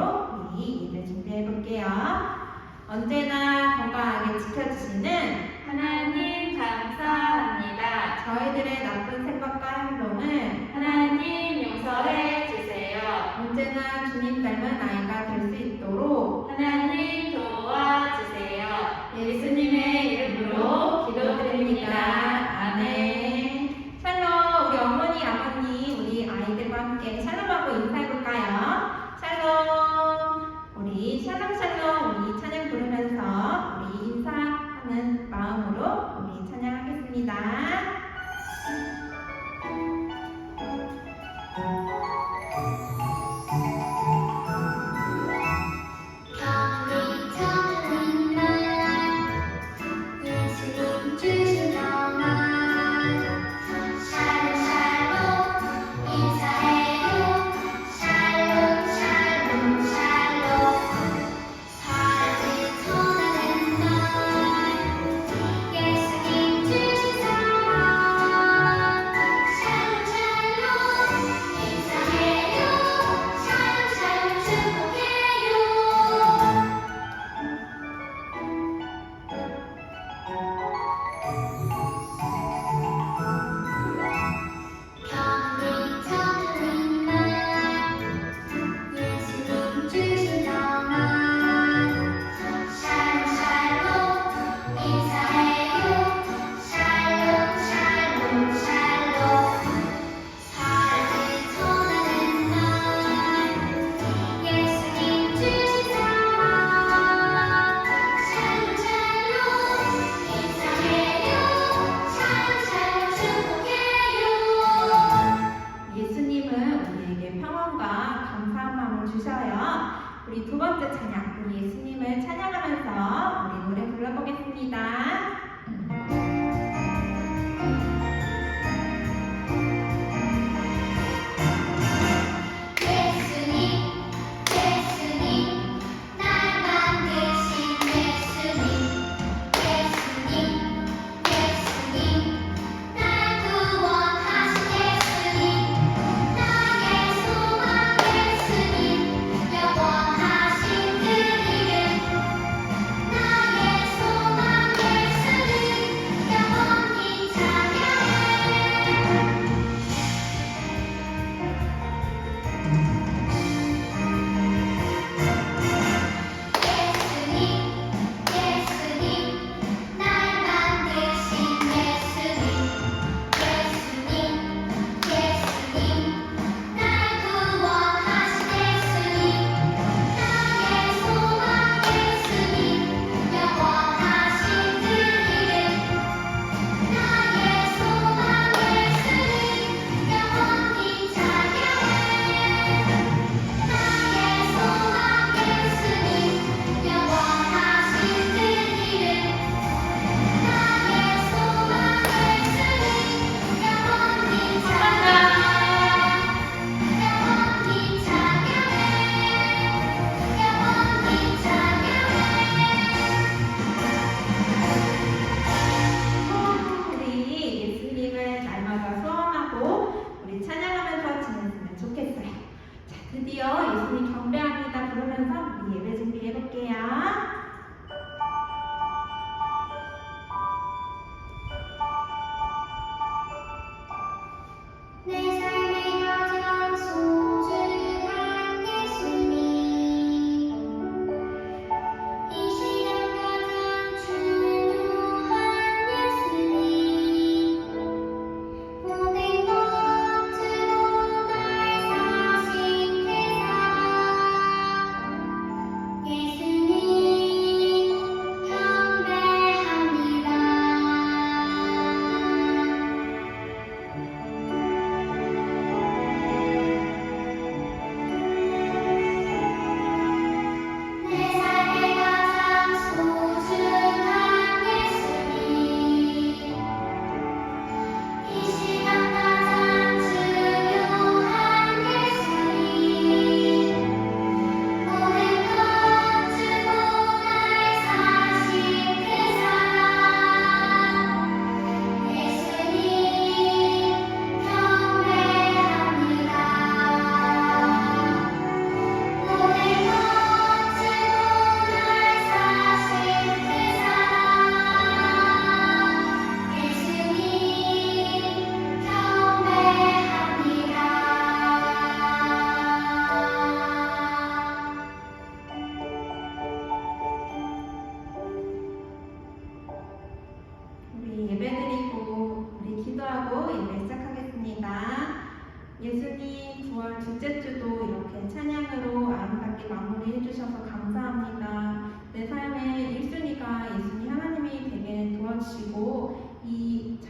기도로 우리 예배 준비해 볼게요. 언제나 건강하게 지켜주시는 하나님 감사합니다. 저희들의 나쁜 생각과 행동을 하나님 용서해 주세요. 언제나 주님 닮은 아이가 될 수 있도록 하나님 도와주세요. 예수님의 찬양하겠습니다.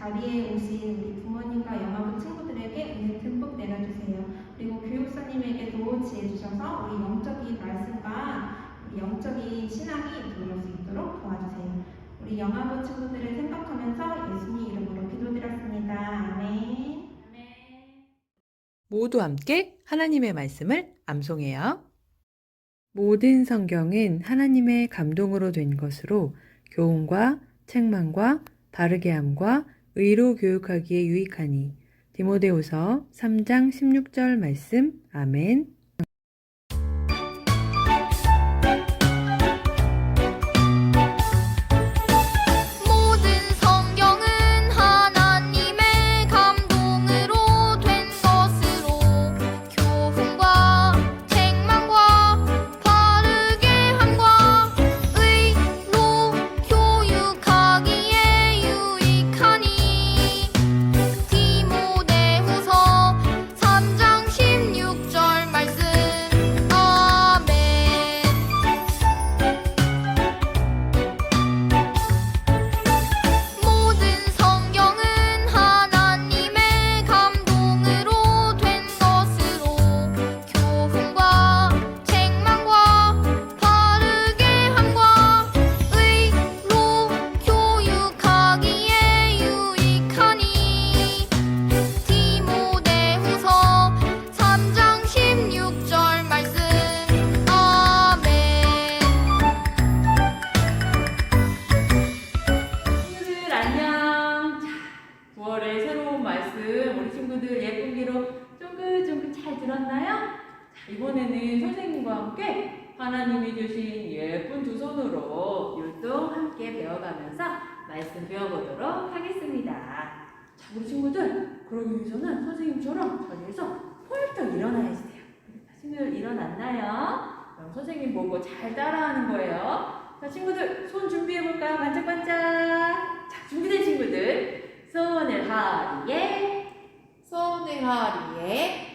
자리에 오신 우리 부모님과 영화부 친구들에게 은혜 듬뿍 내려주세요. 그리고 교육사님에게도 지혜 주셔서 우리 영적인 말씀과 우리 영적인 신앙이 들어올 수 있도록 도와주세요. 우리 영화부 친구들을 생각하면서 예수님 이름으로 기도드렸습니다. 아멘. 모두 함께 하나님의 말씀을 암송해요. 모든 성경은 하나님의 감동으로 된 것으로 교훈과 책망과 바르게 함과 의로 교육하기에 유익하니 디모데후서 3장 16절 말씀 아멘. 하나님이 주신 예쁜 두 손으로 율동 함께 배워가면서 말씀 배워보도록 하겠습니다. 자, 우리 친구들 그러기 위해서는 선생님처럼 자리에서 폴떡 일어나야 돼요. 친구들 일어났나요? 그럼 선생님 보고 잘 따라하는 거예요. 자, 친구들 손 준비해볼까요? 반짝반짝. 자, 준비된 친구들 손을 허리에 손을 허리에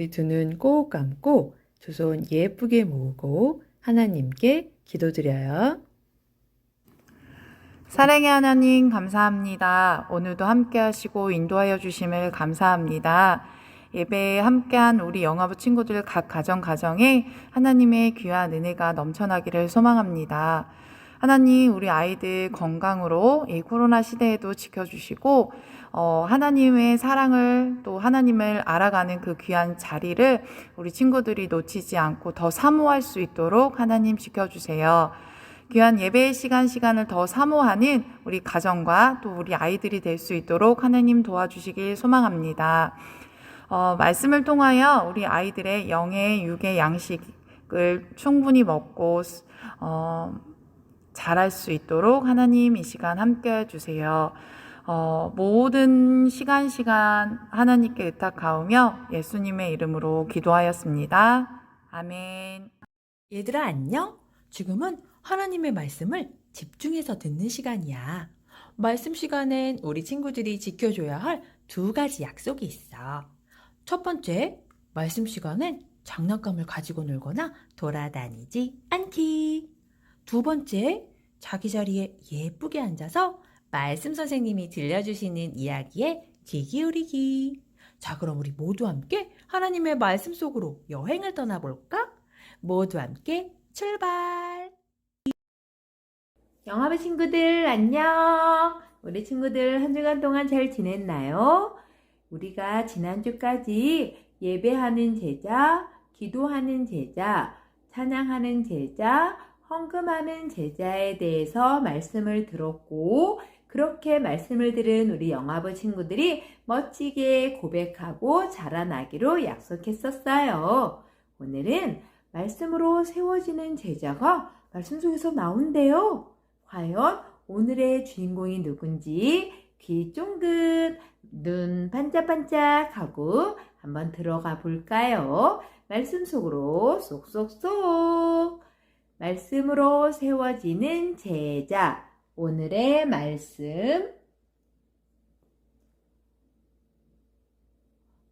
우리 두 눈 꼭 감고 두 손 예쁘게 모으고 하나님께 기도드려요. 사랑의 하나님 감사합니다. 오늘도 함께 하시고 인도하여 주심을 감사합니다. 예배에 함께한 우리 영화부 친구들 각 가정 가정에 하나님의 귀한 은혜가 넘쳐나기를 소망합니다. 하나님 우리 아이들 건강으로 이 코로나 시대에도 지켜주시고 어, 하나님의 사랑을 또 하나님을 알아가는 그 귀한 자리를 우리 친구들이 놓치지 않고 더 사모할 수 있도록 하나님 지켜주세요. 귀한 예배의 시간 시간을 더 사모하는 우리 가정과 또 우리 아이들이 될 수 있도록 하나님 도와주시길 소망합니다. 어, 말씀을 통하여 우리 아이들의 영의 육의 양식을 충분히 먹고 어, 잘할 수 있도록 하나님 이 시간 함께 해주세요. 어, 모든 시간 시간 하나님께 의탁하오며 예수님의 이름으로 기도하였습니다. 아멘. 얘들아 안녕? 지금은 하나님의 말씀을 집중해서 듣는 시간이야. 말씀 시간엔 우리 친구들이 지켜줘야 할 두 가지 약속이 있어. 첫 번째, 말씀 시간엔 장난감을 가지고 놀거나 돌아다니지 않기. 두 번째, 자기 자리에 예쁘게 앉아서 말씀 선생님이 들려주시는 이야기에 귀 기울이기. 자, 그럼 우리 모두 함께 하나님의 말씀 속으로 여행을 떠나볼까? 모두 함께 출발! 영화부 친구들, 안녕! 우리 친구들 한 주간 동안 잘 지냈나요? 우리가 지난주까지 예배하는 제자, 기도하는 제자, 찬양하는 제자, 헌금하는 제자에 대해서 말씀을 들었고, 그렇게 말씀을 들은 우리 영화부 친구들이 멋지게 고백하고 자라나기로 약속했었어요. 오늘은 말씀으로 세워지는 제자가 말씀 속에서 나온대요. 과연 오늘의 주인공이 누군지 귀 쫑긋, 눈 반짝반짝하고 한번 들어가 볼까요? 말씀 속으로 쏙쏙쏙. 말씀으로 세워지는 제자. 오늘의 말씀.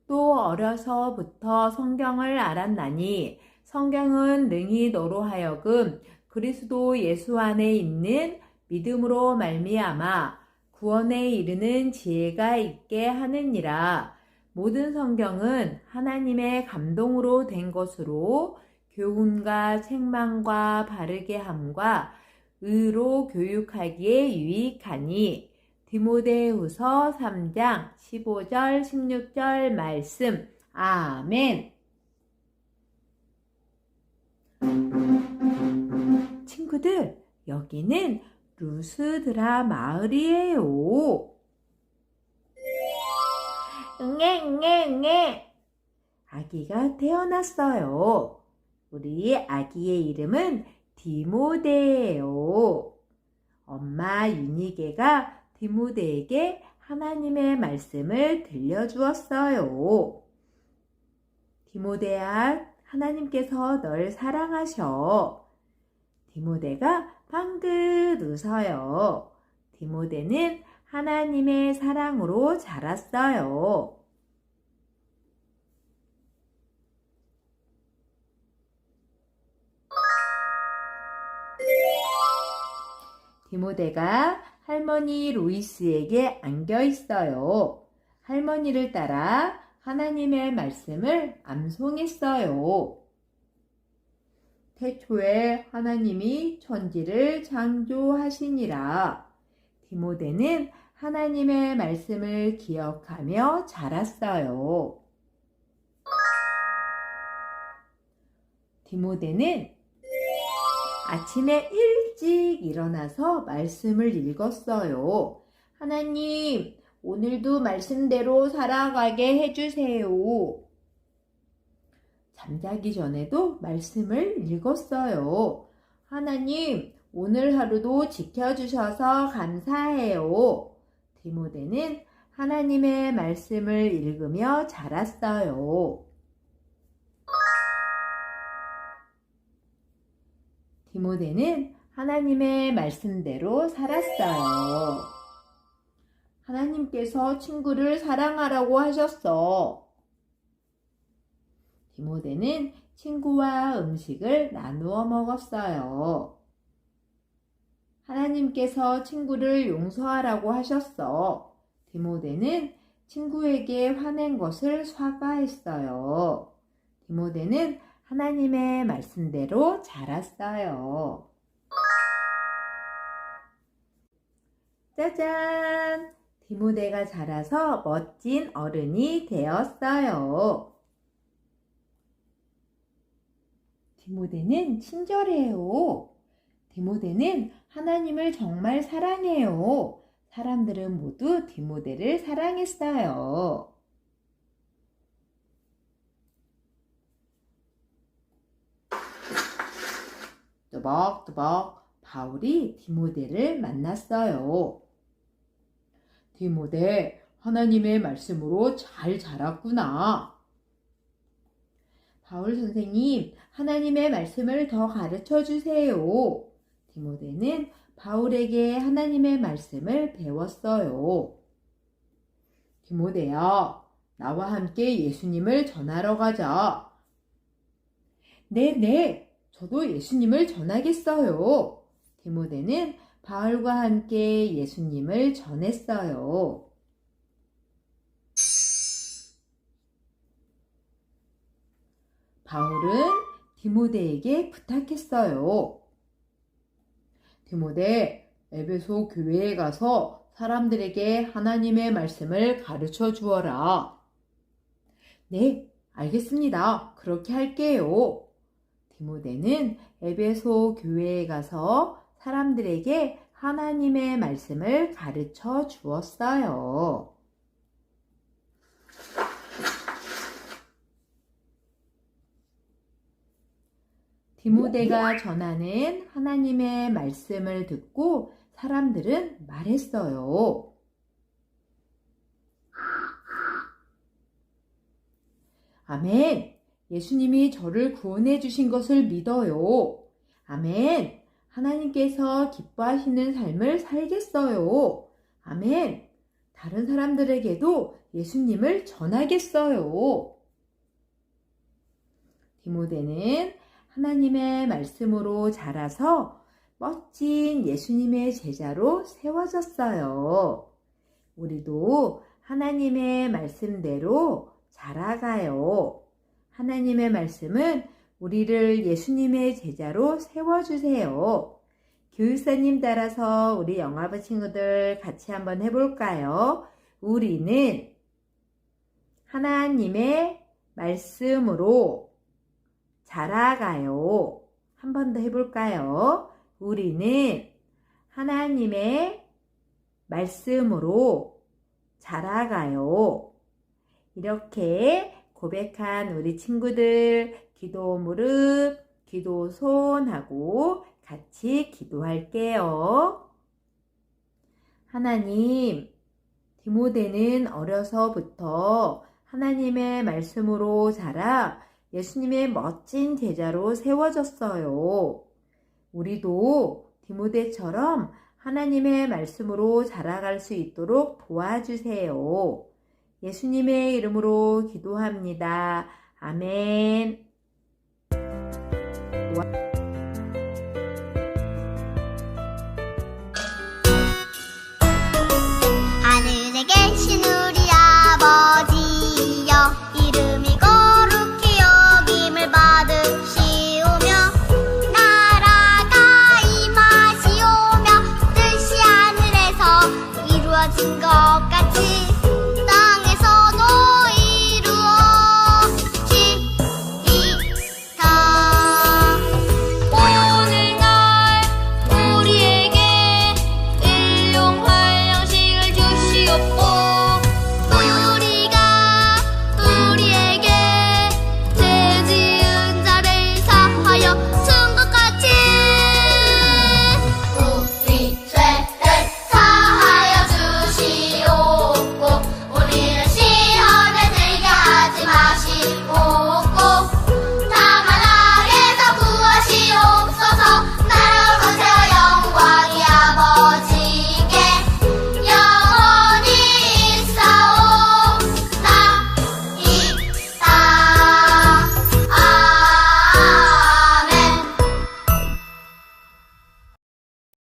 또 어려서부터 성경을 알았나니 성경은 능히 너로 하여금 그리스도 예수 안에 있는 믿음으로 말미암아 구원에 이르는 지혜가 있게 하느니라. 모든 성경은 하나님의 감동으로 된 것으로 교훈과 책망과 바르게 함과 의로 교육하기에 유익하니 디모데후서 3장 15절 16절 말씀 아멘. 친구들, 여기는 루스드라 마을이에요. 응애, 응애, 응애. 아기가 태어났어요. 우리 아기의 이름은 디모데예요. 엄마 유니게가 디모데에게 하나님의 말씀을 들려주었어요. 디모데야, 하나님께서 널 사랑하셔. 디모데가 방긋 웃어요. 디모데는 하나님의 사랑으로 자랐어요. 디모데가 할머니 로이스에게 안겨 있어요. 할머니를 따라 하나님의 말씀을 암송했어요. 태초에 하나님이 천지를 창조하시니라. 디모데는 하나님의 말씀을 기억하며 자랐어요. 디모데는 아침에 일 찍 일어나서 말씀을 읽었어요. 하나님, 오늘도 말씀대로 살아가게 해주세요. 잠자기 전에도 말씀을 읽었어요. 하나님, 오늘 하루도 지켜주셔서 감사해요. 디모데는 하나님의 말씀을 읽으며 자랐어요. 디모데는 하나님의 말씀대로 살았어요. 하나님께서 친구를 사랑하라고 하셨어. 디모데는 친구와 음식을 나누어 먹었어요. 하나님께서 친구를 용서하라고 하셨어. 디모데는 친구에게 화낸 것을 사과했어요. 디모데는 하나님의 말씀대로 자랐어요. 짜잔! 디모데가 자라서 멋진 어른이 되었어요. 디모데는 친절해요. 디모데는 하나님을 정말 사랑해요. 사람들은 모두 디모데를 사랑했어요. 또박또박 바울이 디모데를 만났어요. 디모데, 하나님의 말씀으로 잘 자랐구나. 바울 선생님, 하나님의 말씀을 더 가르쳐 주세요. 디모데는 바울에게 하나님의 말씀을 배웠어요. 디모데야, 나와 함께 예수님을 전하러 가자. 네네, 저도 예수님을 전하겠어요. 디모데는 바울과 함께 예수님을 전했어요. 바울은 디모데에게 부탁했어요. 디모데, 에베소 교회에 가서 사람들에게 하나님의 말씀을 가르쳐 주어라. 네, 알겠습니다. 그렇게 할게요. 디모데는 에베소 교회에 가서 사람들에게 하나님의 말씀을 가르쳐 주었어요. 디모데가 전하는 하나님의 말씀을 듣고 사람들은 말했어요. 아멘. 예수님이 저를 구원해 주신 것을 믿어요. 아멘. 하나님께서 기뻐하시는 삶을 살겠어요. 아멘. 다른 사람들에게도 예수님을 전하겠어요. 디모데는 하나님의 말씀으로 자라서 멋진 예수님의 제자로 세워졌어요. 우리도 하나님의 말씀대로 자라가요. 하나님의 말씀은 우리를 예수님의 제자로 세워주세요. 교육사님 따라서 우리 영화부 친구들 같이 한번 해볼까요? 우리는 하나님의 말씀으로 자라가요. 한 번 더 해볼까요? 우리는 하나님의 말씀으로 자라가요. 이렇게 고백한 우리 친구들 기도 무릎, 기도 손하고 같이 기도할게요. 하나님, 디모데는 어려서부터 하나님의 말씀으로 자라 예수님의 멋진 제자로 세워졌어요. 우리도 디모데처럼 하나님의 말씀으로 자라갈 수 있도록 도와주세요. 예수님의 이름으로 기도합니다. 아멘.